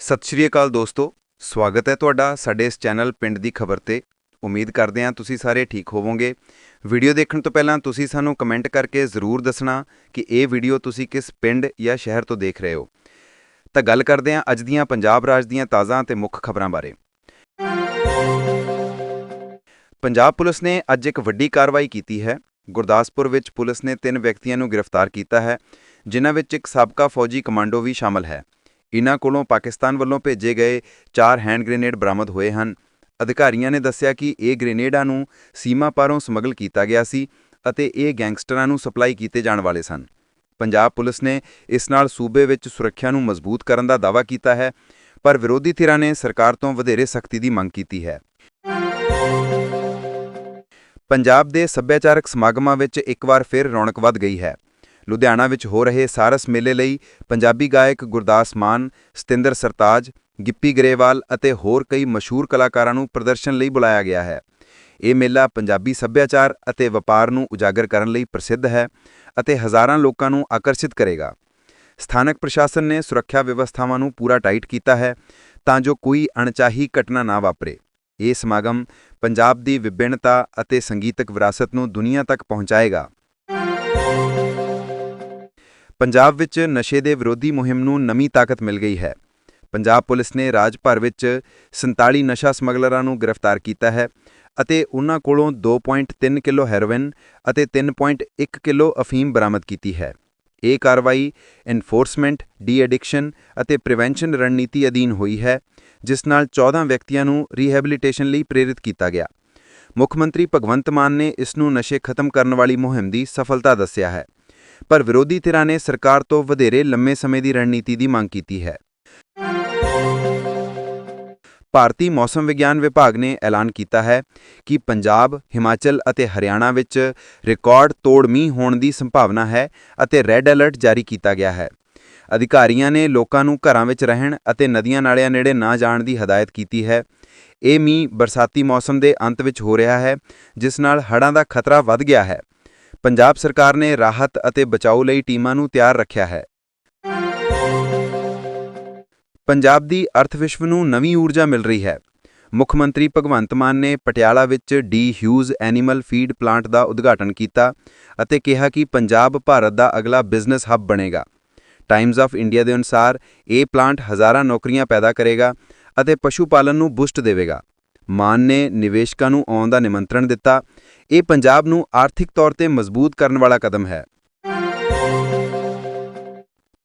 ਸਤਿ ਸ਼੍ਰੀ ਅਕਾਲ ਦੋਸਤੋ, ਸਵਾਗਤ ਹੈ ਤੁਹਾਡਾ ਸਾਡੇ ਇਸ ਚੈਨਲ ਪਿੰਡ ਦੀ ਖਬਰ ਤੇ। ਉਮੀਦ ਕਰਦੇ ਹਾਂ ਤੁਸੀਂ ਸਾਰੇ ਠੀਕ ਹੋਵੋਗੇ। ਵੀਡੀਓ ਦੇਖਣ ਤੋਂ ਪਹਿਲਾਂ ਤੁਸੀਂ ਸਾਨੂੰ ਕਮੈਂਟ ਕਰਕੇ ਜ਼ਰੂਰ ਦੱਸਣਾ ਕਿ ਇਹ ਵੀਡੀਓ ਤੁਸੀਂ ਕਿਸ ਪਿੰਡ ਜਾਂ ਸ਼ਹਿਰ ਤੋਂ ਦੇਖ ਰਹੇ ਹੋ। ਤਾਂ ਗੱਲ ਕਰਦੇ ਹਾਂ ਅੱਜ ਦੀਆਂ ਪੰਜਾਬ ਰਾਜ ਦੀਆਂ ਤਾਜ਼ਾ ਤੇ ਮੁੱਖ ਖਬਰਾਂ ਬਾਰੇ। ਪੰਜਾਬ ਪੁਲਿਸ ਨੇ ਅੱਜ ਇੱਕ ਵੱਡੀ ਕਾਰਵਾਈ ਕੀਤੀ ਹੈ। ਗੁਰਦਾਸਪੁਰ ਵਿੱਚ ਪੁਲਿਸ ਨੇ ਤਿੰਨ ਵਿਅਕਤੀਆਂ ਨੂੰ ਗ੍ਰਿਫਤਾਰ ਕੀਤਾ ਹੈ, ਜਿਨ੍ਹਾਂ ਵਿੱਚ ਇੱਕ ਸਾਬਕਾ ਫੌਜੀ ਕਮਾਂਡੋ ਵੀ ਸ਼ਾਮਲ ਹੈ। ਇਨ੍ਹਾਂ ਕੋਲੋਂ ਪਾਕਿਸਤਾਨ ਵੱਲੋਂ ਭੇਜੇ ਗਏ ਚਾਰ ਹੈਂਡ ਗ੍ਰੇਨੇਡ ਬਰਾਮਦ ਹੋਏ ਹਨ। ਅਧਿਕਾਰੀਆਂ ਨੇ ਦੱਸਿਆ ਕਿ ਇਹ ਗ੍ਰੇਨੇਡਾਂ ਨੂੰ ਸੀਮਾ ਪਾਰੋਂ ਸਮਗਲ ਕੀਤਾ ਗਿਆ ਸੀ ਅਤੇ ਇਹ ਗੈਂਗਸਟਰਾਂ ਨੂੰ ਸਪਲਾਈ ਕੀਤੇ ਜਾਣ ਵਾਲੇ ਸਨ। ਪੰਜਾਬ ਪੁਲਿਸ ਨੇ ਇਸ ਨਾਲ ਸੂਬੇ ਵਿੱਚ ਸੁਰੱਖਿਆ ਨੂੰ ਮਜ਼ਬੂਤ ਕਰਨ ਦਾ ਦਾਅਵਾ ਕੀਤਾ ਹੈ, ਪਰ ਵਿਰੋਧੀ ਧਿਰਾਂ ਨੇ ਸਰਕਾਰ ਤੋਂ ਵਧੇਰੇ ਸਖਤੀ ਦੀ ਮੰਗ ਕੀਤੀ ਹੈ। ਪੰਜਾਬ ਦੇ ਸੱਭਿਆਚਾਰਕ ਸਮਾਗਮਾਂ ਵਿੱਚ ਇੱਕ ਵਾਰ ਫਿਰ ਰੌਣਕ ਵੱਧ ਗਈ ਹੈ। ਲੁਧਿਆਣਾ ਵਿੱਚ ਹੋ ਰਹੇ ਸਾਰਸ ਮੇਲੇ ਲਈ ਪੰਜਾਬੀ ਗਾਇਕ ਗੁਰਦਾਸ ਮਾਨ, ਸਤਿੰਦਰ ਸਰਤਾਜ, ਗਿੱਪੀ ਗਰੇਵਾਲ ਅਤੇ ਹੋਰ ਕਈ ਮਸ਼ਹੂਰ ਕਲਾਕਾਰਾਂ ਨੂੰ ਪ੍ਰਦਰਸ਼ਨ ਲਈ ਬੁਲਾਇਆ ਗਿਆ ਹੈ। ਇਹ ਮੇਲਾ ਪੰਜਾਬੀ ਸੱਭਿਆਚਾਰ ਅਤੇ ਵਪਾਰ ਨੂੰ ਉਜਾਗਰ ਕਰਨ ਲਈ ਪ੍ਰਸਿੱਧ ਹੈ ਅਤੇ ਹਜ਼ਾਰਾਂ ਲੋਕਾਂ ਨੂੰ ਆਕਰਸ਼ਿਤ ਕਰੇਗਾ। ਸਥਾਨਕ ਪ੍ਰਸ਼ਾਸਨ ਨੇ ਸੁਰੱਖਿਆ ਵਿਵਸਥਾਵਾਂ ਨੂੰ ਪੂਰਾ ਟਾਈਟ ਕੀਤਾ ਹੈ ਤਾਂ ਜੋ ਕੋਈ ਅਣਚਾਹੀ ਘਟਨਾ ਨਾ ਵਾਪਰੇ। ਇਹ ਸਮਾਗਮ ਪੰਜਾਬ ਦੀ ਵਿਭਿੰਨਤਾ ਅਤੇ ਸੰਗੀਤਕ ਵਿਰਾਸਤ ਨੂੰ ਦੁਨੀਆ ਤੱਕ ਪਹੁੰਚਾਏਗਾ। ਪੰਜਾਬ ਵਿੱਚ ਨਸ਼ੇ ਦੇ ਵਿਰੋਧੀ ਮੁਹਿੰਮ ਨੂੰ ਨਵੀਂ ਤਾਕਤ ਮਿਲ ਗਈ ਹੈ। ਪੰਜਾਬ ਪੁਲਿਸ ਨੇ ਰਾਜ ਭਰ ਵਿੱਚ 47 ਨਸ਼ਾ ਸਮਗਲਰਾਂ ਨੂੰ ਗ੍ਰਿਫਤਾਰ ਕੀਤਾ ਹੈ ਅਤੇ ਉਹਨਾਂ ਕੋਲੋਂ 2.3 ਕਿਲੋ ਹੈਰੋਇਨ ਅਤੇ 3.1 ਕਿਲੋ ਅਫੀਮ ਬਰਾਮਦ ਕੀਤੀ ਹੈ। ਇਹ ਕਾਰਵਾਈ ਐਨਫੋਰਸਮੈਂਟ ਡੀ ਐਡਿਕਸ਼ਨ ਅਤੇ ਪ੍ਰੀਵੈਂਸ਼ਨ ਰਣਨੀਤੀ ਅਧੀਨ ਹੋਈ ਹੈ, ਜਿਸ ਨਾਲ 14 ਵਿਅਕਤੀਆਂ ਨੂੰ ਰੀਹੈਬਿਲਿਟੇਸ਼ਨ ਲਈ ਪ੍ਰੇਰਿਤ ਕੀਤਾ ਗਿਆ। ਮੁੱਖ ਮੰਤਰੀ ਭਗਵੰਤ ਮਾਨ ਨੇ ਇਸ ਨੂੰ ਨਸ਼ੇ ਖਤਮ ਕਰਨ ਵਾਲੀ ਮੁਹਿੰਮ ਦੀ ਸਫਲਤਾ ਦੱਸਿਆ ਹੈ। ਪਰ ਵਿਰੋਧੀ ਧਿਰਾਂ ਨੇ ਸਰਕਾਰ ਤੋਂ ਵਧੇਰੇ ਲੰਮੇ ਸਮੇਂ ਦੀ ਰਣਨੀਤੀ ਦੀ ਮੰਗ ਕੀਤੀ ਹੈ ਭਾਰਤੀ ਮੌਸਮ ਵਿਗਿਆਨ ਵਿਭਾਗ ਨੇ ਐਲਾਨ ਕੀਤਾ ਹੈ ਕਿ ਪੰਜਾਬ, ਹਿਮਾਚਲ ਅਤੇ ਹਰਿਆਣਾ ਵਿੱਚ ਰਿਕਾਰਡ ਤੋੜ ਮੀਂਹ ਹੋਣ ਦੀ ਸੰਭਾਵਨਾ ਹੈ ਅਤੇ ਰੈੱਡ ਅਲਰਟ ਜਾਰੀ ਕੀਤਾ ਗਿਆ ਹੈ। ਅਧਿਕਾਰੀਆਂ ਨੇ ਲੋਕਾਂ ਨੂੰ ਘਰਾਂ ਵਿੱਚ ਰਹਿਣ ਅਤੇ ਨਦੀਆਂ ਨਾਲਿਆਂ ਨੇੜੇ ਨਾ ਜਾਣ ਦੀ ਹਦਾਇਤ ਕੀਤੀ ਹੈ। ਇਹ ਮੀਂਹ ਬਰਸਾਤੀ ਮੌਸਮ ਦੇ ਅੰਤ ਵਿੱਚ ਹੋ ਰਿਹਾ ਹੈ ਜਿਸ ਨਾਲ ਹੜ੍ਹਾਂ ਦਾ ਖਤਰਾ ਵੱਧ ਗਿਆ ਹੈ। ਪੰਜਾਬ ਸਰਕਾਰ ਨੇ ਰਾਹਤ ਅਤੇ ਬਚਾਓ ਲਈ ਟੀਮਾਂ ਨੂੰ ਤਿਆਰ ਰੱਖਿਆ ਹੈ। ਪੰਜਾਬ ਦੀ ਅਰਥ ਵਿਸ਼ਵ ਨੂੰ ਨਵੀਂ ਊਰਜਾ ਮਿਲ ਰਹੀ ਹੈ। ਮੁੱਖ ਮੰਤਰੀ ਭਗਵੰਤ ਮਾਨ ਨੇ ਪਟਿਆਲਾ ਵਿੱਚ De Heus animal feed plant ਦਾ ਉਦਘਾਟਨ ਕੀਤਾ ਅਤੇ ਕਿਹਾ ਕਿ ਪੰਜਾਬ ਭਾਰਤ ਦਾ ਅਗਲਾ ਬਿਜ਼ਨਸ ਹੱਬ ਬਣੇਗਾ। ਟਾਈਮਜ਼ ਆਫ ਇੰਡੀਆ ਦੇ ਅਨੁਸਾਰ ਇਹ ਪਲਾਂਟ ਹਜ਼ਾਰਾਂ ਨੌਕਰੀਆਂ ਪੈਦਾ ਕਰੇਗਾ ਅਤੇ ਪਸ਼ੂ ਪਾਲਣ ਨੂੰ ਬੂਸਟ ਦੇਵੇਗਾ। ਮਾਨ ਨੇ ਨਿਵੇਸ਼ਕਾਂ ਨੂੰ ਆਉਣ ਦਾ ਨਿਮੰਤਰਣ ਦਿੱਤਾ। ਇਹ ਪੰਜਾਬ ਨੂੰ ਆਰਥਿਕ ਤੌਰ ਤੇ ਮਜ਼ਬੂਤ ਕਰਨ ਵਾਲਾ ਕਦਮ ਹੈ।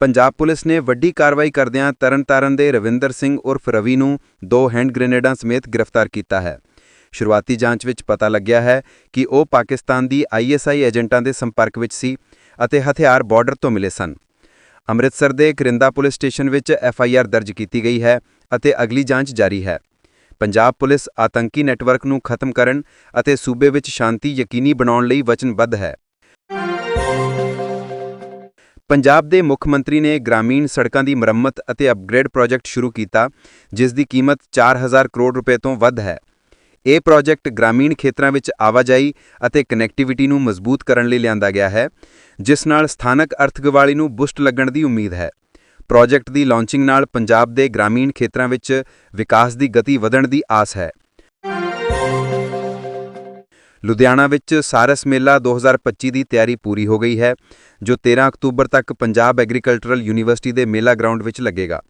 ਪੰਜਾਬ ਪੁਲਿਸ ਨੇ ਵੱਡੀ ਕਾਰਵਾਈ ਕਰਦਿਆਂ ਤਰਨਤਾਰਨ ਦੇ ਰਵਿੰਦਰ ਸਿੰਘ ਉਰਫ ਰਵੀ ਨੂੰ ਦੋ ਹੈਂਡ ਗ੍ਰੇਨੇਡਾਂ ਸਮੇਤ ਗ੍ਰਿਫਤਾਰ ਕੀਤਾ ਹੈ। ਸ਼ੁਰੂਆਤੀ ਜਾਂਚ ਵਿੱਚ ਪਤਾ ਲੱਗਿਆ ਹੈ ਕਿ ਉਹ ਪਾਕਿਸਤਾਨ ਦੀ ਆਈਐਸਆਈ ਏਜੰਟਾਂ ਦੇ ਸੰਪਰਕ ਵਿੱਚ ਸੀ ਅਤੇ ਹਥਿਆਰ ਬਾਰਡਰ ਤੋਂ ਮਿਲੇ ਸਨ। ਅੰਮ੍ਰਿਤਸਰ ਦੇ ਕਰਿੰਦਾ ਪੁਲਿਸ ਸਟੇਸ਼ਨ ਵਿੱਚ ਐਫਆਈਆਰ ਦਰਜ ਕੀਤੀ ਗਈ ਹੈ ਅਤੇ ਅਗਲੀ ਜਾਂਚ ਜਾਰੀ ਹੈ। ਪੰਜਾਬ ਪੁਲਿਸ ਆਤੰਕੀ ਨੈਟਵਰਕ ਨੂੰ ਖਤਮ ਕਰਨ ਅਤੇ ਸੂਬੇ ਵਿੱਚ ਸ਼ਾਂਤੀ ਯਕੀਨੀ ਬਣਾਉਣ ਲਈ ਵਚਨਬੱਧ ਹੈ। ਪੰਜਾਬ ਦੇ ਮੁੱਖ ਮੰਤਰੀ ਨੇ ਗ੍ਰਾਮੀਣ ਸੜਕਾਂ ਦੀ ਮੁਰੰਮਤ ਅਤੇ ਅਪਗ੍ਰੇਡ ਪ੍ਰੋਜੈਕਟ ਸ਼ੁਰੂ ਕੀਤਾ, ਜਿਸ ਦੀ ਕੀਮਤ 4000 ਕਰੋੜ ਰੁਪਏ ਤੋਂ ਵੱਧ ਹੈ। ਇਹ ਪ੍ਰੋਜੈਕਟ ਗ੍ਰਾਮੀਣ ਖੇਤਰਾਂ ਵਿੱਚ ਆਵਾਜਾਈ ਅਤੇ ਕਨੈਕਟੀਵਿਟੀ ਨੂੰ ਮਜ਼ਬੂਤ ਕਰਨ ਲਈ ਲਿਆਂਦਾ ਗਿਆ ਹੈ, ਜਿਸ ਨਾਲ ਸਥਾਨਕ ਅਰਥਗਵਾਲੀ ਨੂੰ ਬੁਸਟ ਲੱਗਣ ਦੀ ਉਮੀਦ ਹੈ। ਪ੍ਰੋਜੈਕਟ ਦੀ ਲਾਂਚਿੰਗ ਨਾਲ ਪੰਜਾਬ ਦੇ ਗ੍ਰਾਮੀਣ ਖੇਤਰਾਂ ਵਿੱਚ ਵਿਕਾਸ ਦੀ ਗਤੀ ਵਧਣ ਦੀ ਆਸ ਹੈ। ਲੁਧਿਆਣਾ ਵਿੱਚ ਸਾਰਸ ਮੇਲਾ 2025 ਦੀ ਤਿਆਰੀ ਪੂਰੀ ਹੋ ਗਈ ਹੈ, ਜੋ 13 ਅਕਤੂਬਰ ਤੱਕ ਪੰਜਾਬ ਐਗਰੀਕਲਚਰਲ ਯੂਨੀਵਰਸਿਟੀ ਦੇ ਮੇਲਾ ਗਰਾਊਂਡ ਵਿੱਚ ਲੱਗੇਗਾ।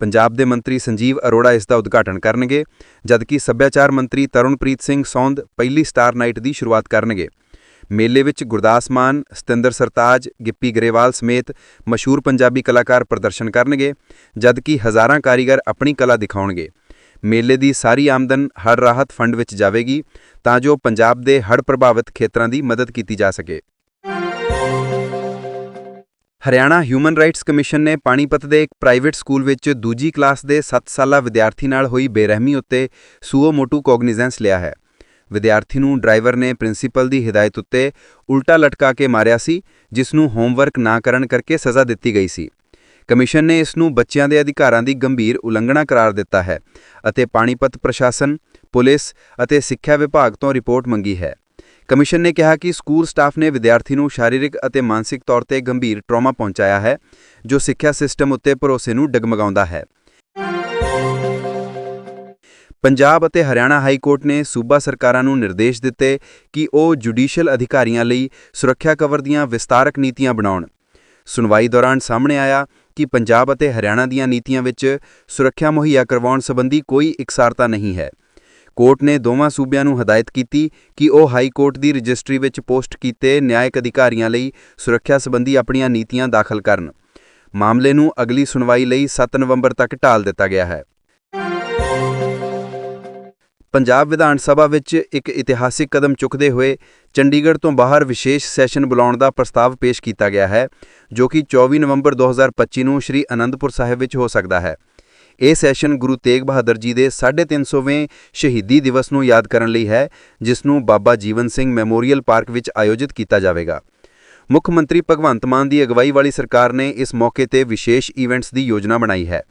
ਪੰਜਾਬ ਦੇ ਮੰਤਰੀ ਸੰਜੀਵ ਅਰੋੜਾ ਇਸ ਦਾ ਉਦਘਾਟਨ ਕਰਨਗੇ, ਜਦਕਿ ਸੱਭਿਆਚਾਰ ਮੰਤਰੀ ਤਰੁਣਪ੍ਰੀਤ ਸਿੰਘ ਸੌਂਦ ਪਹਿਲੀ ਸਟਾਰ ਨਾਈਟ ਦੀ ਸ਼ੁਰੂਆਤ ਕਰਨਗੇ। ਮੇਲੇ ਵਿੱਚ ਗੁਰਦਾਸ ਮਾਨ, ਸਤਿੰਦਰ ਸਰਤਾਜ, ਗਿੱਪੀ ਗਰੇਵਾਲ ਸਮੇਤ ਮਸ਼ਹੂਰ ਪੰਜਾਬੀ ਕਲਾਕਾਰ ਪ੍ਰਦਰਸ਼ਨ ਕਰਨਗੇ, ਜਦਕਿ ਹਜ਼ਾਰਾਂ ਕਾਰੀਗਰ ਆਪਣੀ ਕਲਾ ਦਿਖਾਉਣਗੇ। ਮੇਲੇ ਦੀ ਸਾਰੀ ਆਮਦਨ ਹੜ੍ਹ ਰਾਹਤ ਫੰਡ ਵਿੱਚ ਜਾਵੇਗੀ, ਤਾਂ ਜੋ ਪੰਜਾਬ ਦੇ ਹੜ੍ਹ ਪ੍ਰਭਾਵਿਤ ਖੇਤਰਾਂ ਦੀ ਮਦਦ ਕੀਤੀ ਜਾ ਸਕੇ। ਹਰਿਆਣਾ ਹਿਊਮਨ ਰਾਈਟਸ ਕਮਿਸ਼ਨ ਨੇ ਪਾਣੀਪਤ ਦੇ ਇੱਕ ਪ੍ਰਾਈਵੇਟ ਸਕੂਲ ਵਿੱਚ ਦੂਜੀ ਕਲਾਸ ਦੇ 7 ਸਾਲਾ ਵਿਦਿਆਰਥੀ ਨਾਲ ਹੋਈ ਬੇਰਹਿਮੀ ਉੱਤੇ ਸੂਓ ਮੋਟੂ ਕੋਗਨੀਜ਼ੈਂਸ ਲਿਆ ਹੈ। ਵਿਦਿਆਰਥੀ ਨੂੰ ਡਰਾਈਵਰ ਨੇ ਪ੍ਰਿੰਸੀਪਲ ਦੀ ਹਦਾਇਤ ਉੱਤੇ ਉਲਟਾ ਲਟਕਾ ਕੇ ਮਾਰਿਆ ਸੀ, ਜਿਸ ਨੂੰ ਹੋਮਵਰਕ ਨਾ ਕਰਨ ਕਰਕੇ ਸਜ਼ਾ ਦਿੱਤੀ ਗਈ ਸੀ। ਕਮਿਸ਼ਨ ਨੇ ਇਸ ਨੂੰ ਬੱਚਿਆਂ ਦੇ ਅਧਿਕਾਰਾਂ ਦੀ ਗੰਭੀਰ ਉਲੰਘਣਾ ਕਰਾਰ ਦਿੱਤਾ ਹੈ ਅਤੇ ਪਾਣੀਪਤ ਪ੍ਰਸ਼ਾਸਨ, ਪੁਲਿਸ ਅਤੇ ਸਿੱਖਿਆ ਵਿਭਾਗ ਤੋਂ ਰਿਪੋਰਟ ਮੰਗੀ ਹੈ। ਕਮਿਸ਼ਨ ਨੇ ਕਿਹਾ ਕਿ ਸਕੂਲ ਸਟਾਫ ਨੇ ਵਿਦਿਆਰਥੀ ਨੂੰ ਸਰੀਰਕ ਅਤੇ ਮਾਨਸਿਕ ਤੌਰ ਤੇ ਗੰਭੀਰ ਟਰਾਮਾ ਪਹੁੰਚਾਇਆ ਹੈ, ਜੋ ਸਿੱਖਿਆ ਸਿਸਟਮ ਉੱਤੇ ਭਰੋਸੇ ਨੂੰ ਡਗਮਗਾਉਂਦਾ ਹੈ। ਪੰਜਾਬ ਅਤੇ ਹਰਿਆਣਾ ਹਾਈ ਕੋਰਟ ਨੇ ਸੂਬਾ ਸਰਕਾਰਾਂ ਨੂੰ ਨਿਰਦੇਸ਼ ਦਿੱਤੇ ਕਿ ਉਹ ਜੁਡੀਸ਼ੀਅਲ ਅਧਿਕਾਰੀਆਂ ਲਈ ਸੁਰੱਖਿਆ ਕਵਰ ਦੀਆਂ ਵਿਸਤਾਰਕ ਨੀਤੀਆਂ ਬਣਾਉਣ। ਸੁਣਵਾਈ ਦੌਰਾਨ ਸਾਹਮਣੇ ਆਇਆ ਕਿ ਪੰਜਾਬ ਅਤੇ ਹਰਿਆਣਾ ਦੀਆਂ ਨੀਤੀਆਂ ਵਿੱਚ ਸੁਰੱਖਿਆ ਮੁਹੱਈਆ ਕਰਵਾਉਣ ਸੰਬੰਧੀ ਕੋਈ ਇਕਸਾਰਤਾ ਨਹੀਂ ਹੈ। ਕੋਰਟ ਨੇ ਦੋਵਾਂ ਸੂਬਿਆਂ ਨੂੰ ਹਦਾਇਤ ਕੀਤੀ ਕਿ ਉਹ ਹਾਈ ਕੋਰਟ ਦੀ ਰਜਿਸਟਰੀ ਵਿੱਚ ਪੋਸਟ ਕੀਤੇ ਨਿਆਇਕ ਅਧਿਕਾਰੀਆਂ ਲਈ ਸੁਰੱਖਿਆ ਸੰਬੰਧੀ ਆਪਣੀਆਂ ਨੀਤੀਆਂ ਦਾਖਲ ਕਰਨ। ਮਾਮਲੇ ਨੂੰ ਅਗਲੀ ਸੁਣਵਾਈ ਲਈ 7 ਨਵੰਬਰ ਤੱਕ ਢਾਲ ਦਿੱਤਾ ਗਿਆ ਹੈ। ਪੰਜਾਬ ਵਿਧਾਨ ਸਭਾ ਵਿੱਚ ਇੱਕ ਇਤਿਹਾਸਿਕ ਕਦਮ ਚੁੱਕਦੇ ਹੋਏ ਚੰਡੀਗੜ੍ਹ ਤੋਂ ਬਾਹਰ ਵਿਸ਼ੇਸ਼ ਸੈਸ਼ਨ ਬੁਲਾਉਣ ਦਾ ਪ੍ਰਸਤਾਵ ਪੇਸ਼ ਕੀਤਾ ਗਿਆ ਹੈ, ਜੋ ਕਿ 24 ਨਵੰਬਰ 2025 ਨੂੰ ਸ਼੍ਰੀ ਅਨੰਦਪੁਰ ਸਾਹਿਬ ਵਿੱਚ ਹੋ ਸਕਦਾ ਹੈ। ਇਹ ਸੈਸ਼ਨ ਗੁਰੂ ਤੇਗ ਬਹਾਦਰ ਜੀ ਦੇ 350ਵੇਂ ਸ਼ਹੀਦੀ ਦਿਵਸ ਨੂੰ ਯਾਦ ਕਰਨ ਲਈ ਹੈ, ਜਿਸ ਨੂੰ ਬਾਬਾ ਜੀਵਨ ਸਿੰਘ ਮੈਮੋਰੀਅਲ ਪਾਰਕ ਵਿੱਚ ਆਯੋਜਿਤ ਕੀਤਾ ਜਾਵੇਗਾ। ਮੁੱਖ ਮੰਤਰੀ ਭਗਵੰਤ ਮਾਨ ਦੀ ਅਗਵਾਈ ਵਾਲੀ ਸਰਕਾਰ ਨੇ ਇਸ ਮੌਕੇ ਤੇ ਵਿਸ਼ੇਸ਼ ਇਵੈਂਟਸ ਦੀ ਯੋਜਨਾ ਬਣਾਈ ਹੈ,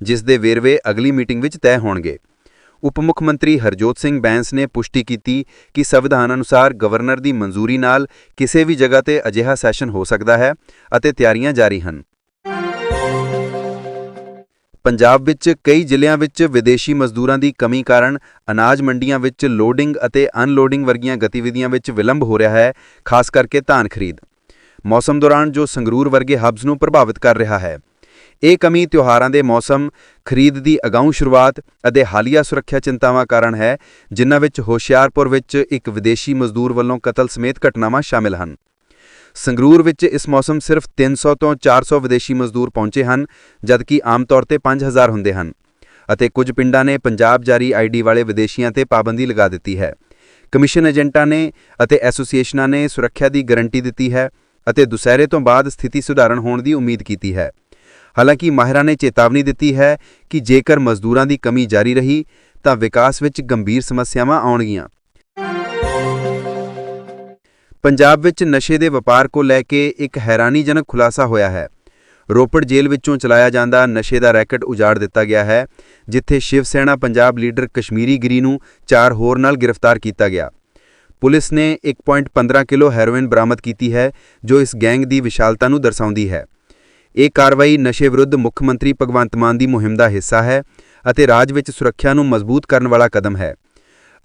ਜਿਸ ਦੇ ਵੇਰਵੇ ਅਗਲੀ ਮੀਟਿੰਗ ਵਿੱਚ ਤੈਅ ਹੋਣਗੇ। ਉਪ ਮੁੱਖ ਮੰਤਰੀ ਹਰਜੋਤ ਸਿੰਘ ਬੈਂਸ ਨੇ ਪੁਸ਼ਟੀ ਕੀਤੀ ਕਿ ਸੰਵਿਧਾਨ ਅਨੁਸਾਰ ਗਵਰਨਰ ਦੀ ਮਨਜ਼ੂਰੀ ਨਾਲ ਕਿਸੇ ਵੀ ਜਗ੍ਹਾ ਤੇ ਅਜਿਹਾ ਸੈਸ਼ਨ ਹੋ ਸਕਦਾ ਹੈ ਅਤੇ ਤਿਆਰੀਆਂ ਜਾਰੀ ਹਨ। ਪੰਜਾਬ ਵਿੱਚ ਕਈ ਜ਼ਿਲ੍ਹਿਆਂ ਵਿੱਚ ਵਿਦੇਸ਼ੀ ਮਜ਼ਦੂਰਾਂ ਦੀ ਕਮੀ ਕਾਰਨ ਅਨਾਜ ਮੰਡੀਆਂ ਵਿੱਚ ਲੋਡਿੰਗ ਅਤੇ ਅਨਲੋਡਿੰਗ ਵਰਗੀਆਂ ਗਤੀਵਿਧੀਆਂ ਵਿੱਚ ਵਿਲੰਬ ਹੋ ਰਿਹਾ ਹੈ, ਖਾਸ ਕਰਕੇ ਧਾਨ ਖਰੀਦ। ਮੌਸਮ ਦੌਰਾਨ ਜੋ ਸੰਗਰੂਰ ਵਰਗੇ ਹਬਸ ਨੂੰ ਪ੍ਰਭਾਵਿਤ ਕਰ ਰਿਹਾ ਹੈ। ਇਹ ਕਮੀ ਤਿਉਹਾਰਾਂ ਦੇ ਮੌਸਮ, ਖਰੀਦ ਦੀ ਅਗਾਊਂ ਸ਼ੁਰੂਆਤ ਅਤੇ ਹਾਲੀਆ ਸੁਰੱਖਿਆ ਚਿੰਤਾਵਾਂ ਕਾਰਨ ਹੈ, ਜਿਨ੍ਹਾਂ ਵਿੱਚ ਹੋਸ਼ਿਆਰਪੁਰ ਵਿੱਚ ਇੱਕ ਵਿਦੇਸ਼ੀ ਮਜ਼ਦੂਰ ਵੱਲੋਂ ਕਤਲ ਸਮੇਤ ਘਟਨਾਵਾਂ ਸ਼ਾਮਿਲ ਹਨ। ਸੰਗਰੂਰ ਵਿੱਚ ਇਸ ਮੌਸਮ ਸਿਰਫ 300 ਤੋਂ 400 ਵਿਦੇਸ਼ੀ ਮਜ਼ਦੂਰ ਪਹੁੰਚੇ ਹਨ, ਜਦਕਿ ਆਮ ਤੌਰ ਤੇ 5000 ਹੁੰਦੇ ਹਨ ਅਤੇ ਕੁਝ ਪਿੰਡਾਂ ਨੇ ਪੰਜਾਬ ਜਾਰੀ ਆਈਡੀ ਵਾਲੇ ਵਿਦੇਸ਼ੀਆਂ ਤੇ ਪਾਬੰਦੀ ਲਗਾ ਦਿੱਤੀ ਹੈ। ਕਮਿਸ਼ਨ ਏਜੰਟਾਂ ਨੇ ਅਤੇ ਐਸੋਸੀਏਸ਼ਨਾਂ ਨੇ ਸੁਰੱਖਿਆ ਦੀ ਗਾਰੰਟੀ ਦਿੱਤੀ ਹੈ ਅਤੇ ਦੁਸਹਿਰੇ ਤੋਂ ਬਾਅਦ ਸਥਿਤੀ ਸੁਧਾਰਨ ਹੋਣ ਦੀ ਉਮੀਦ ਕੀਤੀ ਹੈ। ਹਾਲਾਂਕਿ ਮਾਹਿਰਾਂ ਨੇ ਚੇਤਾਵਨੀ ਦਿੱਤੀ ਹੈ ਕਿ ਜੇਕਰ ਮਜ਼ਦੂਰਾਂ ਦੀ ਕਮੀ ਜਾਰੀ ਰਹੀ, ਤਾਂ ਵਿਕਾਸ ਵਿੱਚ ਗੰਭੀਰ ਸਮੱਸਿਆਵਾਂ ਆਉਣਗੀਆਂ। ਪੰਜਾਬ ਵਿੱਚ ਨਸ਼ੇ ਦੇ ਵਪਾਰ ਕੋ ਲੈ ਕੇ ਇੱਕ ਹੈਰਾਨੀਜਨਕ ਖੁਲਾਸਾ ਹੋਇਆ ਹੈ। ਰੋਪੜ ਜੇਲ੍ਹ ਵਿੱਚੋਂ ਚਲਾਇਆ ਜਾਂਦਾ ਨਸ਼ੇ ਦਾ ਰੈਕਟ ਉਜਾੜ ਦਿੱਤਾ ਗਿਆ ਹੈ, ਜਿੱਥੇ ਸ਼ਿਵ ਸੈਨਾ ਪੰਜਾਬ ਲੀਡਰ ਕਸ਼ਮੀਰੀ ਗਿਰੀ ਨੂੰ ਚਾਰ ਹੋਰ ਨਾਲ ਗ੍ਰਿਫਤਾਰ ਕੀਤਾ ਗਿਆ। ਪੁਲਿਸ ਨੇ 1.15 ਕਿਲੋ ਹੈਰੋਇਨ ਬਰਾਮਦ ਕੀਤੀ ਹੈ, ਜੋ ਇਸ ਗੈਂਗ ਦੀ ਵਿਸ਼ਾਲਤਾ ਨੂੰ ਦਰਸਾਉਂਦੀ ਹੈ। ਇਹ ਕਾਰਵਾਈ ਨਸ਼ੇ ਵਿਰੁੱਧ ਮੁੱਖ ਮੰਤਰੀ ਭਗਵੰਤ ਮਾਨ ਦੀ ਮੁਹਿੰਮ ਦਾ ਹਿੱਸਾ ਹੈ ਅਤੇ ਰਾਜ ਵਿੱਚ ਸੁਰੱਖਿਆ ਨੂੰ ਮਜ਼ਬੂਤ ਕਰਨ ਵਾਲਾ ਕਦਮ ਹੈ।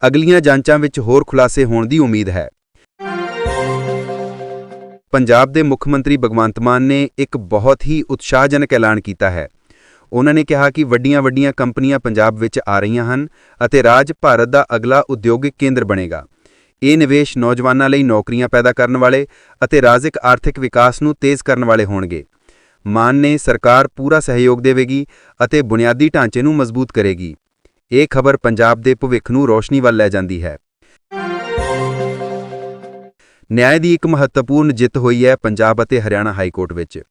ਅਗਲੀਆਂ ਜਾਂਚਾਂ ਵਿੱਚ ਹੋਰ ਖੁਲਾਸੇ ਹੋਣ ਦੀ ਉਮੀਦ ਹੈ। ਪੰਜਾਬ ਦੇ ਮੁੱਖ ਮੰਤਰੀ ਭਗਵੰਤ ਮਾਨ ਨੇ ਇੱਕ ਬਹੁਤ ਹੀ ਉਤਸ਼ਾਹਜਨਕ ਐਲਾਨ ਕੀਤਾ ਹੈ। ਉਹਨਾਂ ਨੇ ਕਿਹਾ ਕਿ ਵੱਡੀਆਂ-ਵੱਡੀਆਂ ਕੰਪਨੀਆਂ ਪੰਜਾਬ ਵਿੱਚ ਆ ਰਹੀਆਂ ਹਨ ਅਤੇ ਰਾਜ ਭਾਰਤ ਦਾ ਅਗਲਾ ਉਦਯੋਗਿਕ ਕੇਂਦਰ ਬਣੇਗਾ। ਇਹ ਨਿਵੇਸ਼ ਨੌਜਵਾਨਾਂ ਲਈ ਨੌਕਰੀਆਂ ਪੈਦਾ ਕਰਨ ਵਾਲੇ ਅਤੇ ਰਾਜਿਕ ਆਰਥਿਕ ਵਿਕਾਸ ਨੂੰ ਤੇਜ਼ ਕਰਨ ਵਾਲੇ ਹੋਣਗੇ। ਮਾਨ ਨੇ ਸਰਕਾਰ ਪੂਰਾ ਸਹਿਯੋਗ ਦੇਵੇਗੀ ਅਤੇ ਬੁਨਿਆਦੀ ਢਾਂਚੇ ਨੂੰ ਮਜ਼ਬੂਤ ਕਰੇਗੀ। ਇਹ ਖਬਰ ਪੰਜਾਬ ਦੇ ਭਵਿੱਖ ਨੂੰ ਰੋਸ਼ਨੀ ਵੱਲ ਲੈ ਜਾਂਦੀ ਹੈ। ਨਿਆਂ ਦੀ ਇੱਕ ਮਹੱਤਵਪੂਰਨ ਜਿੱਤ ਹੋਈ ਹੈ ਪੰਜਾਬ ਅਤੇ ਹਰਿਆਣਾ ਹਾਈ ਕੋਰਟ ਵਿੱਚ।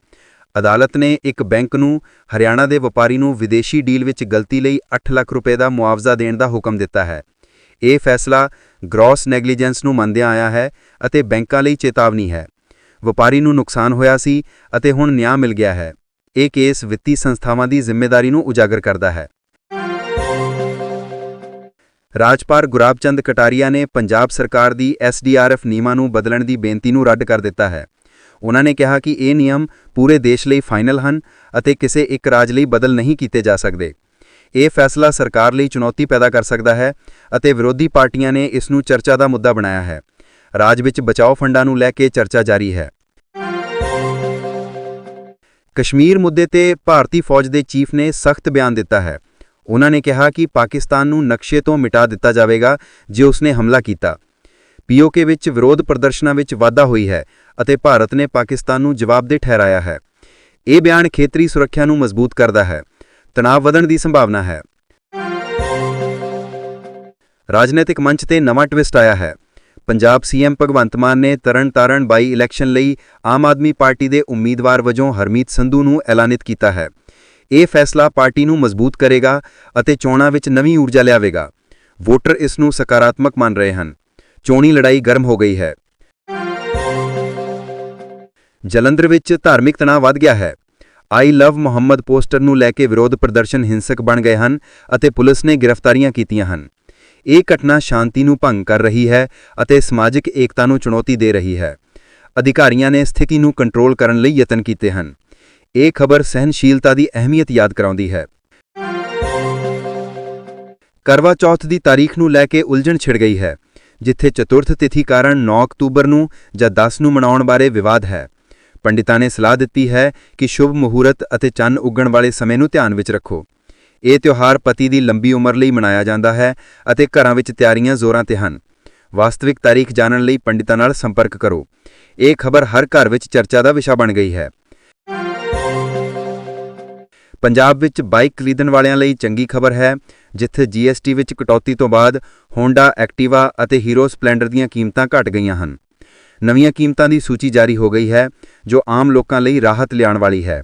ਅਦਾਲਤ ਨੇ ਇੱਕ ਬੈਂਕ ਨੂੰ ਹਰਿਆਣਾ ਦੇ ਵਪਾਰੀ ਨੂੰ ਵਿਦੇਸ਼ੀ ਡੀਲ ਵਿੱਚ ਗਲਤੀ ਲਈ 8 ਲੱਖ ਰੁਪਏ ਦਾ ਮੁਆਵਜ਼ਾ ਦੇਣ ਦਾ ਹੁਕਮ ਦਿੱਤਾ ਹੈ। ਇਹ ਫੈਸਲਾ ਗ੍ਰੌਸ ਨੈਗਲੀਜੈਂਸ ਨੂੰ ਮੰਨਦਿਆਂ ਆਇਆ ਹੈ ਅਤੇ ਬੈਂਕਾਂ ਲਈ ਚੇਤਾਵਨੀ ਹੈ। ਵਪਾਰੀ ਨੂੰ ਨੁਕਸਾਨ ਹੋਇਆ ਸੀ ਅਤੇ ਹੁਣ ਨਿਆਂ ਮਿਲ ਗਿਆ ਹੈ। ਇਹ ਕੇਸ ਵਿੱਤੀ ਸੰਸਥਾਵਾਂ ਦੀ ਜ਼ਿੰਮੇਵਾਰੀ ਨੂੰ ਉਜਾਗਰ ਕਰਦਾ ਹੈ। ਰਾਜਪਾਲ ਗੁਰਾਬਚੰਦ ਕਟਾਰੀਆ ਨੇ ਪੰਜਾਬ ਸਰਕਾਰ ਦੀ ਐਸਡੀਆਰਐਫ ਨਿਯਮਾਂ ਨੂੰ ਬਦਲਣ ਦੀ ਬੇਨਤੀ ਨੂੰ ਰੱਦ ਕਰ ਦਿੱਤਾ ਹੈ। ਉਹਨਾਂ ਨੇ ਕਿਹਾ ਕਿ ਇਹ ਨਿਯਮ ਪੂਰੇ ਦੇਸ਼ ਲਈ ਫਾਈਨਲ ਹਨ ਅਤੇ ਕਿਸੇ ਇੱਕ ਰਾਜ ਲਈ ਬਦਲ ਨਹੀਂ ਕੀਤੇ ਜਾ ਸਕਦੇ। ਇਹ ਫੈਸਲਾ ਸਰਕਾਰ ਲਈ ਚੁਣੌਤੀ ਪੈਦਾ ਕਰ ਸਕਦਾ ਹੈ ਅਤੇ ਵਿਰੋਧੀ ਪਾਰਟੀਆਂ ਨੇ ਇਸ ਨੂੰ ਚਰਚਾ ਦਾ ਮੁੱਦਾ ਬਣਾਇਆ ਹੈ। ਰਾਜ ਵਿੱਚ ਬਚਾਓ ਫੰਡਾਂ ਨੂੰ ਲੈ ਕੇ ਚਰਚਾ ਜਾਰੀ ਹੈ। ਕਸ਼ਮੀਰ ਮੁੱਦੇ ਤੇ ਭਾਰਤੀ ਫੌਜ ਦੇ ਚੀਫ ਨੇ ਸਖਤ ਬਿਆਨ ਦਿੱਤਾ ਹੈ। ਉਹਨਾਂ ਨੇ ਕਿਹਾ ਕਿ ਪਾਕਿਸਤਾਨ ਨੂੰ ਨਕਸ਼ੇ ਤੋਂ ਮਿਟਾ ਦਿੱਤਾ ਜਾਵੇਗਾ, ਜੇ ਉਸਨੇ ਹਮਲਾ ਕੀਤਾ। ਪੀਓਕੇ ਵਿੱਚ ਵਿਰੋਧ ਪ੍ਰਦਰਸ਼ਨਾਂ ਵਿੱਚ ਵਾਧਾ ਹੋਈ ਹੈ ਅਤੇ ਭਾਰਤ ਨੇ ਪਾਕਿਸਤਾਨ ਨੂੰ ਜਵਾਬਦੇਹ ਠਹਿਰਾਇਆ ਹੈ। ਇਹ ਬਿਆਨ ਖੇਤਰੀ ਸੁਰੱਖਿਆ ਨੂੰ ਮਜ਼ਬੂਤ ਕਰਦਾ ਹੈ। ਤਣਾਅ ਵਧਣ ਦੀ ਸੰਭਾਵਨਾ ਹੈ। ਰਾਜਨੀਤਿਕ ਮੰਚ ਤੇ ਨਵਾਂ ਟਵਿਸਟ ਆਇਆ ਹੈ। ਪੰਜਾਬ ਸੀਐਮ ਭਗਵੰਤ ਮਾਨ ਨੇ ਤਰਨਤਾਰਨ ਬਾਈ ਇਲੈਕਸ਼ਨ ਲਈ ਆਮ ਆਦਮੀ ਪਾਰਟੀ ਦੇ ਉਮੀਦਵਾਰ ਵਜੋਂ ਹਰਮੀਤ ਸੰਧੂ ਨੂੰ ਐਲਾਨਿਤ ਕੀਤਾ ਹੈ। ਇਹ ਫੈਸਲਾ ਪਾਰਟੀ ਨੂੰ ਮਜ਼ਬੂਤ ਕਰੇਗਾ ਅਤੇ ਚੋਣਾਂ ਵਿੱਚ ਨਵੀਂ ਊਰਜਾ ਲਿਆਵੇਗਾ। ਵੋਟਰ ਇਸ ਨੂੰ ਸਕਾਰਾਤਮਕ ਮੰਨ ਰਹੇ ਹਨ। ਚੋਣੀ ਲੜਾਈ ਗਰਮ ਹੋ ਗਈ ਹੈ। ਜਲੰਧਰ ਵਿੱਚ ਧਾਰਮਿਕ ਤਣਾਅ ਵੱਧ ਗਿਆ ਹੈ। ਆਈ ਲਵ ਮੁਹੰਮਦ ਪੋਸਟਰ ਨੂੰ ਲੈ ਕੇ ਵਿਰੋਧ ਪ੍ਰਦਰਸ਼ਨ ਹਿੰਸਕ ਬਣ ਗਏ ਹਨ ਅਤੇ ਪੁਲਿਸ ਨੇ ਗ੍ਰਿਫਤਾਰੀਆਂ ਕੀਤੀਆਂ ਹਨ। ਇਹ ਘਟਨਾ ਸ਼ਾਂਤੀ ਨੂੰ ਭੰਗ ਕਰ ਰਹੀ ਹੈ ਅਤੇ ਸਮਾਜਿਕ ਏਕਤਾ ਨੂੰ ਚੁਣੌਤੀ ਦੇ ਰਹੀ ਹੈ। ਅਧਿਕਾਰੀਆਂ ਨੇ ਸਥਿਤੀ ਨੂੰ ਕੰਟਰੋਲ ਕਰਨ ਲਈ ਯਤਨ ਕੀਤੇ ਹਨ। ਇਹ ਖਬਰ ਸਹਿਨਸ਼ੀਲਤਾ ਦੀ ਅਹਿਮੀਅਤ ਯਾਦ ਕਰਾਉਂਦੀ ਹੈ। ਕਰਵਾ ਚੌਥ ਦੀ ਤਾਰੀਖ ਨੂੰ ਲੈ ਕੇ ਉਲਝਣ ਛਿੜ ਗਈ ਹੈ, ਜਿੱਥੇ ਚਤੁਰਥ ਤਿਥੀ ਕਾਰਨ 9 ਅਕਤੂਬਰ ਨੂੰ ਜਾਂ 10 ਨੂੰ ਮਨਾਉਣ ਬਾਰੇ ਵਿਵਾਦ ਹੈ। ਪੰਡਿਤਾਂ ਨੇ ਸਲਾਹ ਦਿੱਤੀ ਹੈ ਕਿ ਸ਼ੁਭ ਮਹੂਰਤ ਅਤੇ ਚੰਨ ਉੱਗਣ ਵਾਲੇ ਸਮੇਂ ਨੂੰ ਧਿਆਨ ਵਿੱਚ ਰੱਖੋ। ਇਹ ਤਿਉਹਾਰ ਪਤੀ ਦੀ ਲੰਬੀ ਉਮਰ ਲਈ ਮਨਾਇਆ ਜਾਂਦਾ ਹੈ ਅਤੇ ਘਰਾਂ ਵਿੱਚ ਤਿਆਰੀਆਂ ਜ਼ੋਰਾਂ ਤੇ ਹਨ। ਵਾਸਤਵਿਕ ਤਾਰੀਖ ਜਾਣਨ ਲਈ ਪੰਡਿਤਾਂ ਨਾਲ ਸੰਪਰਕ ਕਰੋ। ਇਹ ਖਬਰ ਹਰ ਘਰ ਵਿੱਚ ਚਰਚਾ ਦਾ ਵਿਸ਼ਾ ਬਣ ਗਈ ਹੈ। ਪੰਜਾਬ ਵਿੱਚ ਬਾਈਕ ਖਰੀਦਣ ਵਾਲਿਆਂ ਲਈ ਚੰਗੀ ਖਬਰ ਹੈ, ਜਿੱਥੇ GST ਵਿੱਚ ਕਟੌਤੀ ਤੋਂ ਬਾਅਦ ਹੋਂਡਾ ਐਕਟਿਵਾ ਅਤੇ ਹੀਰੋ ਸਪਲੈਂਡਰ ਦੀਆਂ ਕੀਮਤਾਂ ਘਟ ਗਈਆਂ ਹਨ। ਨਵੀਆਂ ਕੀਮਤਾਂ ਦੀ ਸੂਚੀ ਜਾਰੀ ਹੋ ਗਈ ਹੈ, ਜੋ ਆਮ ਲੋਕਾਂ ਲਈ ਰਾਹਤ ਲਿਆਉਣ ਵਾਲੀ ਹੈ।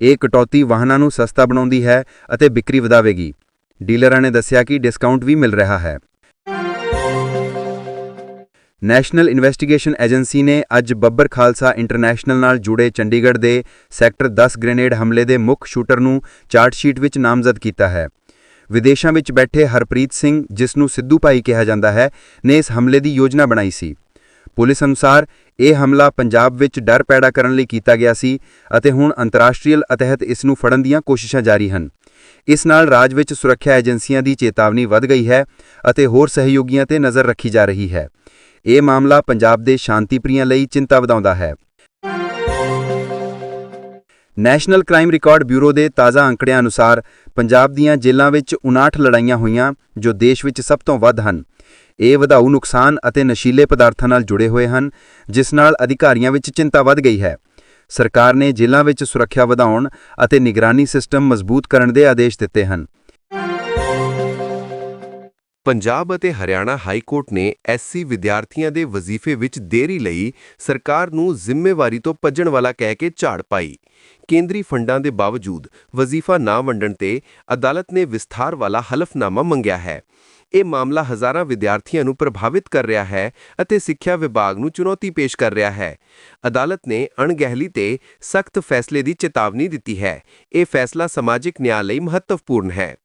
ਇਹ ਕਟੌਤੀ ਵਾਹਨਾਂ ਨੂੰ ਸਸਤਾ ਬਣਾਉਂਦੀ ਹੈ ਅਤੇ ਵਿਕਰੀ ਵਧਾਵੇਗੀ। ਡੀਲਰਾਂ ਨੇ ਦੱਸਿਆ ਕਿ ਡਿਸਕਾਊਂਟ ਵੀ ਮਿਲ ਰਿਹਾ ਹੈ। ਨੈਸ਼ਨਲ ਇਨਵੈਸਟੀਗੇਸ਼ਨ ਏਜੰਸੀ ਨੇ ਅੱਜ ਬੱਬਰ ਖਾਲਸਾ ਇੰਟਰਨੈਸ਼ਨਲ ਨਾਲ ਜੁੜੇ ਚੰਡੀਗੜ੍ਹ ਦੇ ਸੈਕਟਰ 10 ਗ੍ਰੇਨੇਡ ਹਮਲੇ ਦੇ ਮੁੱਖ ਸ਼ੂਟਰ ਨੂੰ ਚਾਰਟ ਸ਼ੀਟ ਵਿੱਚ ਨਾਮਜ਼ਦ ਕੀਤਾ ਹੈ। ਵਿਦੇਸ਼ਾਂ ਵਿੱਚ ਬੈਠੇ ਹਰਪ੍ਰੀਤ ਸਿੰਘ, ਜਿਸ ਨੂੰ ਸਿੱਧੂ ਭਾਈ ਕਿਹਾ ਜਾਂਦਾ ਹੈ, ਨੇ ਇਸ ਹਮਲੇ ਦੀ ਯੋਜਨਾ ਬਣਾਈ ਸੀ। ਪੁਲਿਸ ਅਨੁਸਾਰ ਇਹ ਹਮਲਾ ਪੰਜਾਬ ਵਿੱਚ ਡਰ ਪੈਦਾ ਕਰਨ ਲਈ ਕੀਤਾ ਗਿਆ ਸੀ ਅਤੇ ਹੁਣ ਅੰਤਰਰਾਸ਼ਟਰੀ ਅਤਹਿਤ ਇਸ ਨੂੰ ਫੜਨ ਦੀਆਂ ਕੋਸ਼ਿਸ਼ਾਂ ਜਾਰੀ ਹਨ। ਇਸ ਨਾਲ ਰਾਜ ਵਿੱਚ ਸੁਰੱਖਿਆ ਏਜੰਸੀਆਂ ਦੀ ਚੇਤਾਵਨੀ ਵੱਧ ਗਈ ਹੈ ਅਤੇ ਹੋਰ ਸਹਿਯੋਗੀਆਂ ਤੇ ਨਜ਼ਰ ਰੱਖੀ ਜਾ ਰਹੀ ਹੈ। ਇਹ ਮਾਮਲਾ ਪੰਜਾਬ ਦੇ ਸ਼ਾਂਤੀਪ੍ਰਿਆਂ ਲਈ ਚਿੰਤਾ ਵਧਾਉਂਦਾ ਹੈ। ਨੈਸ਼ਨਲ ਕ੍ਰਾਈਮ ਰਿਕਾਰਡ ਬਿਊਰੋ ਦੇ ਤਾਜ਼ਾ ਅੰਕੜਿਆਂ ਅਨੁਸਾਰ ਪੰਜਾਬ ਦੀਆਂ ਜੇਲ੍ਹਾਂ ਵਿੱਚ 59 ਲੜਾਈਆਂ ਹੋਈਆਂ, ਜੋ ਦੇਸ਼ ਵਿੱਚ ਸਭ ਤੋਂ ਵੱਧ ਹਨ। ਇਹ ਵਧਾਊ ਨੁਕਸਾਨ ਅਤੇ ਨਸ਼ੀਲੇ ਪਦਾਰਥਾਂ ਨਾਲ ਜੁੜੇ ਹੋਏ ਹਨ, ਜਿਸ ਨਾਲ ਅਧਿਕਾਰੀਆਂ ਵਿੱਚ ਚਿੰਤਾ ਵੱਧ ਗਈ ਹੈ। ਸਰਕਾਰ ਨੇ ਜੇਲ੍ਹਾਂ ਵਿੱਚ ਸੁਰੱਖਿਆ ਵਧਾਉਣ ਅਤੇ ਨਿਗਰਾਨੀ ਸਿਸਟਮ ਮਜ਼ਬੂਤ ਕਰਨ ਦੇ ਆਦੇਸ਼ ਦਿੱਤੇ ਹਨ। ਪੰਜਾਬ ਅਤੇ ਹਰਿਆਣਾ ਹਾਈ ਕੋਰਟ ਨੇ ਐਸਸੀ ਵਿਦਿਆਰਥੀਆਂ ਦੇ ਵਜ਼ੀਫੇ ਵਿੱਚ ਦੇਰੀ ਲਈ ਸਰਕਾਰ ਨੂੰ ਜ਼ਿੰਮੇਵਾਰੀ ਤੋਂ ਭੱਜਣ ਵਾਲਾ ਕਹਿ ਕੇ ਝਾੜ ਪਾਈ। ਕੇਂਦਰੀ ਫੰਡਾਂ ਦੇ ਬਾਵਜੂਦ ਵਜ਼ੀਫਾ ਨਾ ਵੰਡਣ ਤੇ ਅਦਾਲਤ ਨੇ ਵਿਸਥਾਰ ਵਾਲਾ ਹਲਫਨਾਮਾ ਮੰਗਿਆ ਹੈ। ਇਹ ਮਾਮਲਾ ਹਜ਼ਾਰਾਂ ਵਿਦਿਆਰਥੀਆਂ ਨੂੰ ਪ੍ਰਭਾਵਿਤ ਕਰ ਰਿਹਾ ਹੈ ਅਤੇ ਸਿੱਖਿਆ ਵਿਭਾਗ ਨੂੰ ਚੁਣੌਤੀ ਪੇਸ਼ ਕਰ ਰਿਹਾ ਹੈ। ਅਦਾਲਤ ਨੇ ਅਣਗਹਿਲੀ ਤੇ ਸਖਤ ਫੈਸਲੇ ਦੀ ਚੇਤਾਵਨੀ ਦਿੱਤੀ ਹੈ। ਇਹ ਫੈਸਲਾ ਸਮਾਜਿਕ ਨਿਆਂ ਲਈ ਮਹੱਤਵਪੂਰਨ ਹੈ।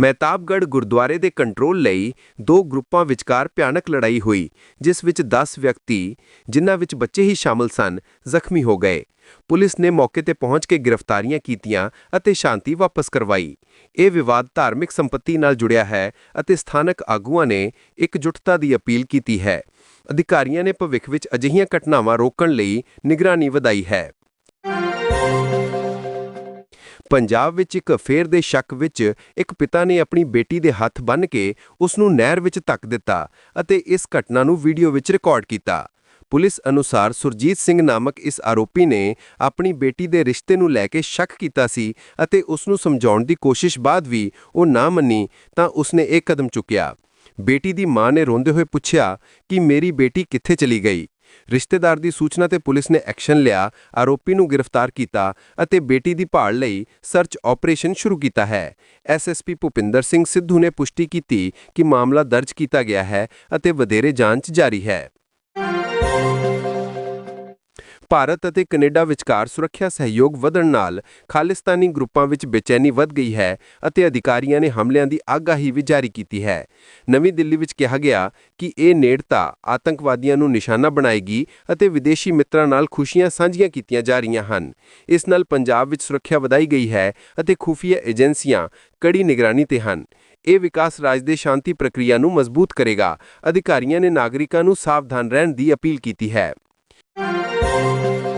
ਮਹਿਤਾਬਗੜ੍ਹ ਗੁਰਦੁਆਰੇ ਦੇ ਕੰਟਰੋਲ ਲਈ ਦੋ ਗਰੁੱਪਾਂ ਵਿਚਕਾਰ ਭਿਆਨਕ ਲੜਾਈ ਹੋਈ, ਜਿਸ ਵਿੱਚ 10 ਵਿਅਕਤੀ, ਜਿਨ੍ਹਾਂ ਵਿੱਚ ਬੱਚੇ ਹੀ ਸ਼ਾਮਲ ਸਨ, ਜ਼ਖਮੀ ਹੋ ਗਏ। ਪੁਲਿਸ ਨੇ ਮੌਕੇ ਤੇ ਪਹੁੰਚ ਕੇ ਗ੍ਰਿਫਤਾਰੀਆਂ ਕੀਤੀਆਂ ਅਤੇ ਸ਼ਾਂਤੀ ਵਾਪਸ ਕਰਵਾਈ। ਇਹ ਵਿਵਾਦ ਧਾਰਮਿਕ ਸੰਪਤੀ ਨਾਲ ਜੁੜਿਆ ਹੈ ਅਤੇ ਸਥਾਨਕ ਆਗੂਆਂ ਨੇ ਇਕਜੁੱਟਤਾ ਦੀ ਅਪੀਲ ਕੀਤੀ ਹੈ। ਅਧਿਕਾਰੀਆਂ ਨੇ ਭਵਿੱਖ ਵਿੱਚ ਅਜਿਹੀਆਂ ਘਟਨਾਵਾਂ ਰੋਕਣ ਲਈ ਨਿਗਰਾਨੀ ਵਧਾਈ ਹੈ। ਪੰਜਾਬ ਵਿੱਚ ਇੱਕ ਅਫੇਅਰ ਦੇ ਸ਼ੱਕ ਵਿੱਚ ਇੱਕ ਪਿਤਾ ਨੇ ਆਪਣੀ ਬੇਟੀ ਦੇ ਹੱਥ ਬੰਨ੍ਹ ਕੇ ਉਸ ਨੂੰ ਨਹਿਰ ਵਿੱਚ ਧੱਕ ਦਿੱਤਾ ਅਤੇ ਇਸ ਘਟਨਾ ਨੂੰ ਵੀਡੀਓ ਵਿੱਚ ਰਿਕਾਰਡ ਕੀਤਾ। ਪੁਲਿਸ ਅਨੁਸਾਰ ਸੁਰਜੀਤ ਸਿੰਘ ਨਾਮਕ ਇਸ ਆਰੋਪੀ ਨੇ ਆਪਣੀ ਬੇਟੀ ਦੇ ਰਿਸ਼ਤੇ ਨੂੰ ਲੈ ਕੇ ਸ਼ੱਕ ਕੀਤਾ ਸੀ ਅਤੇ ਉਸ ਨੂੰ ਸਮਝਾਉਣ ਦੀ ਕੋਸ਼ਿਸ਼ ਬਾਅਦ ਵੀ ਉਹ ਨਾ ਮੰਨੀ ਤਾਂ ਉਸਨੇ ਇੱਕ ਕਦਮ ਚੁੱਕਿਆ। ਬੇਟੀ ਦੀ ਮਾਂ ਨੇ ਰੋਂਦੇ ਹੋਏ ਪੁੱਛਿਆ ਕਿ ਮੇਰੀ ਬੇਟੀ ਕਿੱਥੇ ਚਲੀ ਗਈ? ਰਿਸ਼ਤੇਦਾਰ ਦੀ ਸੂਚਨਾ ਤੇ ਪੁਲਿਸ ਨੇ ਐਕਸ਼ਨ ਲਿਆ, ਆਰੋਪੀ ਨੂੰ ਗ੍ਰਿਫਤਾਰ ਕੀਤਾ ਅਤੇ ਬੇਟੀ ਦੀ ਭਾਲ ਲਈ ਸਰਚ ਆਪਰੇਸ਼ਨ ਸ਼ੁਰੂ ਕੀਤਾ ਹੈ। ਐਸਐਸਪੀ ਭੁਪਿੰਦਰ ਸਿੰਘ ਸਿੱਧੂ ਨੇ ਪੁਸ਼ਟੀ ਕੀਤੀ ਕਿ ਮਾਮਲਾ ਦਰਜ ਕੀਤਾ ਗਿਆ ਹੈ ਅਤੇ ਵਧੇਰੇ ਜਾਂਚ ਜਾਰੀ ਹੈ। ਭਾਰਤ ਅਤੇ ਕੈਨੇਡਾ ਵਿਚਕਾਰ ਸੁਰੱਖਿਆ ਸਹਿਯੋਗ ਵਧਣ ਨਾਲ ਖਾਲਿਸਤਾਨੀ ਗਰੁੱਪਾਂ ਵਿੱਚ ਬੇਚੈਨੀ ਵੱਧ ਗਈ ਹੈ ਅਤੇ ਅਧਿਕਾਰੀਆਂ ਨੇ ਹਮਲਿਆਂ ਦੀ ਆਗਾਹੀ ਵੀ ਜਾਰੀ ਕੀਤੀ ਹੈ। ਨਵੀਂ ਦਿੱਲੀ ਵਿੱਚ ਕਿਹਾ ਗਿਆ ਕਿ ਇਹ ਨੇੜਤਾ ਆਤੰਕਵਾਦੀਆਂ ਨੂੰ ਨਿਸ਼ਾਨਾ ਬਣਾਏਗੀ ਅਤੇ ਵਿਦੇਸ਼ੀ ਮਿੱਤਰਾਂ ਨਾਲ ਖੁਸ਼ੀਆਂ ਸਾਂਝੀਆਂ ਕੀਤੀਆਂ ਜਾ ਰਹੀਆਂ ਹਨ। ਇਸ ਨਾਲ ਪੰਜਾਬ ਵਿੱਚ ਸੁਰੱਖਿਆ ਵਧਾਈ ਗਈ ਹੈ ਅਤੇ ਖੁਫੀਆ ਏਜੰਸੀਆਂ ਕੜੀ ਨਿਗਰਾਨੀ ਤੇ ਹਨ। ਇਹ ਵਿਕਾਸ ਰਾਜ ਦੇ ਸ਼ਾਂਤੀ ਪ੍ਰਕਿਰਿਆ ਨੂੰ ਮਜ਼ਬੂਤ ਕਰੇਗਾ। ਅਧਿਕਾਰੀਆਂ ਨੇ ਨਾਗਰਿਕਾਂ ਨੂੰ ਸਾਵਧਾਨ ਰਹਿਣ ਦੀ ਅਪੀਲ ਕੀਤੀ ਹੈ। Música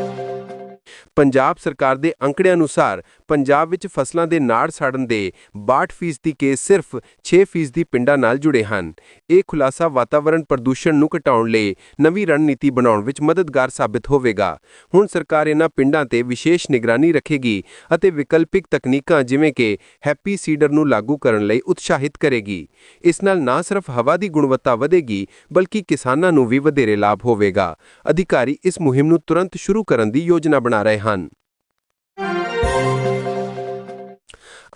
ਪੰਜਾਬ ਸਰਕਾਰ ਦੇ ਅੰਕੜਿਆਂ ਅਨੁਸਾਰ ਪੰਜਾਬ ਵਿੱਚ ਫਸਲਾਂ ਦੇ ਨਾੜ ਸਾੜਨ ਦੇ 62% ਕੇਸ ਸਿਰਫ 6% ਪਿੰਡਾਂ ਨਾਲ ਜੁੜੇ ਹਨ। ਇਹ ਖੁਲਾਸਾ ਵਾਤਾਵਰਣ ਪ੍ਰਦੂਸ਼ਣ ਨੂੰ ਘਟਾਉਣ ਲਈ ਨਵੀਂ ਰਣਨੀਤੀ ਬਣਾਉਣ ਵਿੱਚ ਮਦਦਗਾਰ ਸਾਬਿਤ ਹੋਵੇਗਾ। ਹੁਣ ਸਰਕਾਰ ਇਹਨਾਂ ਪਿੰਡਾਂ ਤੇ ਵਿਸ਼ੇਸ਼ ਨਿਗਰਾਨੀ ਰੱਖੇਗੀ ਅਤੇ ਵਿਕਲਪਿਕ ਤਕਨੀਕਾਂ ਜਿਵੇਂ ਕਿ ਹੈਪੀ ਸੀਡਰ ਨੂੰ ਲਾਗੂ ਕਰਨ ਲਈ ਉਤਸ਼ਾਹਿਤ ਕਰੇਗੀ। ਇਸ ਨਾਲ ਨਾ ਸਿਰਫ ਹਵਾ ਦੀ ਗੁਣਵੱਤਾ ਵਧੇਗੀ, ਬਲਕਿ ਕਿਸਾਨਾਂ ਨੂੰ ਵੀ ਵਧੇਰੇ ਲਾਭ ਹੋਵੇਗਾ। ਅਧਿਕਾਰੀ ਇਸ ਮੁਹਿੰਮ ਨੂੰ ਤੁਰੰਤ ਸ਼ੁਰੂ ਕਰਨ ਦੀ ਯੋਜਨਾ ਬਣਾ ਰਹੇ ਹਨ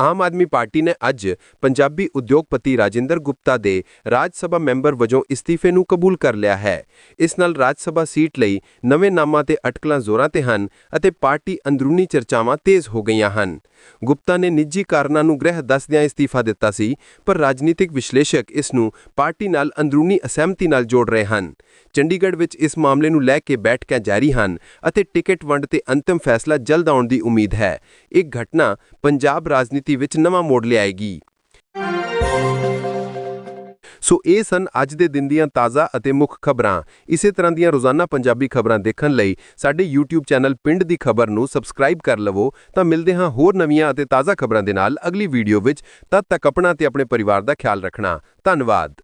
ਆਮ ਆਦਮੀ ਪਾਰਟੀ ਨੇ ਅੱਜ ਪੰਜਾਬੀ ਉਦਯੋਗਪਤੀ ਰਾਜਿੰਦਰ ਗੁਪਤਾ ਦੇ ਰਾਜ ਸਭਾ ਮੈਂਬਰ ਵਜੋਂ ਅਸਤੀਫੇ ਨੂੰ ਕਬੂਲ ਕਰ ਲਿਆ ਹੈ। ਇਸ ਨਾਲ ਰਾਜ ਸਭਾ ਸੀਟ ਲਈ ਨਵੇਂ ਨਾਮਾਂ ਤੇ ਅਟਕਲਾਂ ਜ਼ੋਰਾਂ ਤੇ ਹਨ ਅਤੇ ਪਾਰਟੀ ਅੰਦਰੂਨੀ ਚਰਚਾਵਾਂ ਤੇਜ਼ ਹੋ ਗਈਆਂ ਹਨ। ਗੁਪਤਾ ਨੇ ਨਿੱਜੀ ਕਾਰਨਾਂ ਨੂੰ ਗ੍ਰਹਿ ਦੱਸਦਿਆਂ ਅਸਤੀਫਾ ਦਿੱਤਾ ਸੀ, ਪਰ ਰਾਜਨੀਤਿਕ ਵਿਸ਼ਲੇਸ਼ਕ ਇਸ ਨੂੰ ਪਾਰਟੀ ਨਾਲ ਅੰਦਰੂਨੀ ਅਸਹਿਮਤੀ ਨਾਲ ਜੋੜ ਰਹੇ ਹਨ। ਚੰਡੀਗੜ੍ਹ ਵਿੱਚ ਇਸ ਮਾਮਲੇ ਨੂੰ ਲੈ ਕੇ ਬੈਠਕਾਂ ਜਾਰੀ ਹਨ ਅਤੇ ਟਿਕਟ ਵੰਡ ਤੇ ਅੰਤਿਮ ਫੈਸਲਾ ਜਲਦ ਆਉਣ ਦੀ ਉਮੀਦ ਹੈ। ਇੱਕ ਘਟਨਾ ਪੰਜਾਬ ਰਾਜਨੀਤੀ ਰਾਜਨੀਤੀ ਵਿੱਚ ਨਵਾਂ ਮੋੜ ਲਿਆਏਗੀ। ਸੋ ਇਹ ਸਨ ਅੱਜ ਦੇ ਦਿਨ ਦੀਆਂ ਤਾਜ਼ਾ ਅਤੇ ਮੁੱਖ ਖਬਰਾਂ। ਇਸੇ ਤਰ੍ਹਾਂ ਦੀਆਂ ਰੋਜ਼ਾਨਾ ਪੰਜਾਬੀ ਖਬਰਾਂ ਦੇਖਣ ਲਈ ਸਾਡੇ YouTube ਚੈਨਲ ਪਿੰਡ ਦੀ ਖਬਰ ਨੂੰ ਸਬਸਕ੍ਰਾਈਬ ਕਰ ਲਵੋ। ਤਾਂ ਮਿਲਦੇ ਹਾਂ ਹੋਰ ਨਵੀਆਂ ਅਤੇ ਤਾਜ਼ਾ ਖਬਰਾਂ ਦੇ ਨਾਲ ਅਗਲੀ ਵੀਡੀਓ ਵਿੱਚ। ਤਦ ਤੱਕ ਆਪਣਾ ਤੇ ਆਪਣੇ ਪਰਿਵਾਰ ਦਾ ਖਿਆਲ ਰੱਖਣਾ। ਧੰਨਵਾਦ।